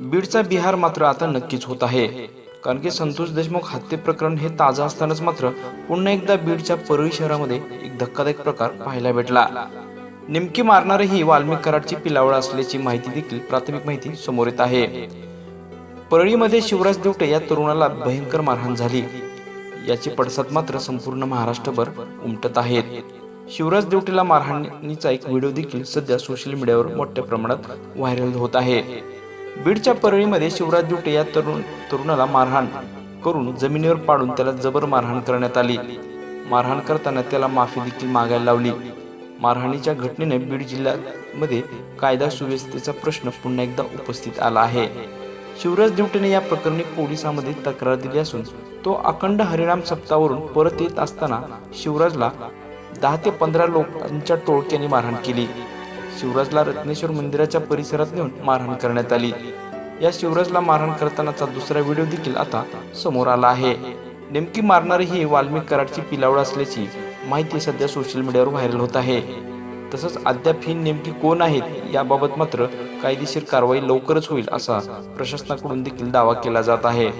बीडचा बिहार मात्र आता नक्कीच होत आहे. कारण की संतोष देशमुख हत्ये प्रकरण हे ताजं असतानाच मात्र पुन्हा एकदा बीडच्या परळी शहरामध्ये एक धक्कादायक प्रकार पाहायला भेटला. नेमकी मारणारी ही वाल्मिक कराडची पिलावळ असल्याची माहिती देखील प्राथमिक माहिती समोर येत आहे. परळीमध्ये शिवराज देवटे या तरुणाला भयंकर मारहाण झाली. याचे पडसाद मात्र संपूर्ण महाराष्ट्रभर उमटत आहेत. शिवराज देवटेला मारहाणीचा एक व्हिडिओ देखील सध्या सोशल मीडियावर मोठ्या प्रमाणात व्हायरल होत आहे. बीडच्या परळीमध्ये शिवराज दुटे या तरुण तरुणाला मारहाण करून जमिनीवर पाडून त्याला जबर मारहाण करण्यात आली. मारहाण करताना त्याला माफी देखील मागायला लावली. मारहाणीच्या घटनेने बीड जिल्ह्यामध्ये कायदा सुव्यवस्थेचा प्रश्न पुन्हा एकदा उपस्थित आला आहे. शिवराज दिवटेने या प्रकरणी पोलिसांमध्ये तक्रार दिली असून तो अखंड हरिणाम सप्तावरून परत येत असताना शिवराजला दहा ते पंधरा लोकांच्या टोळक्याने मारहाण केली. शिवराजला रत्नेश्वर मंदिराच्या परिसरात नेऊन मारहाण करण्यात आली. या शिवराजला मारहाण करतानाचा दुसरा व्हिडिओ देखील आता समोर आला आहे. नेमकी मारणारी ही वाल्मिक कराडची पिलावळ असल्याची माहिती सध्या सोशल मीडियावर व्हायरल होत आहे. तसंच अद्याप ही नेमकी कोण आहेत याबाबत मात्र कायदेशीर कारवाई लवकरच होईल असा प्रशासनाकडून देखील दावा केला जात आहे.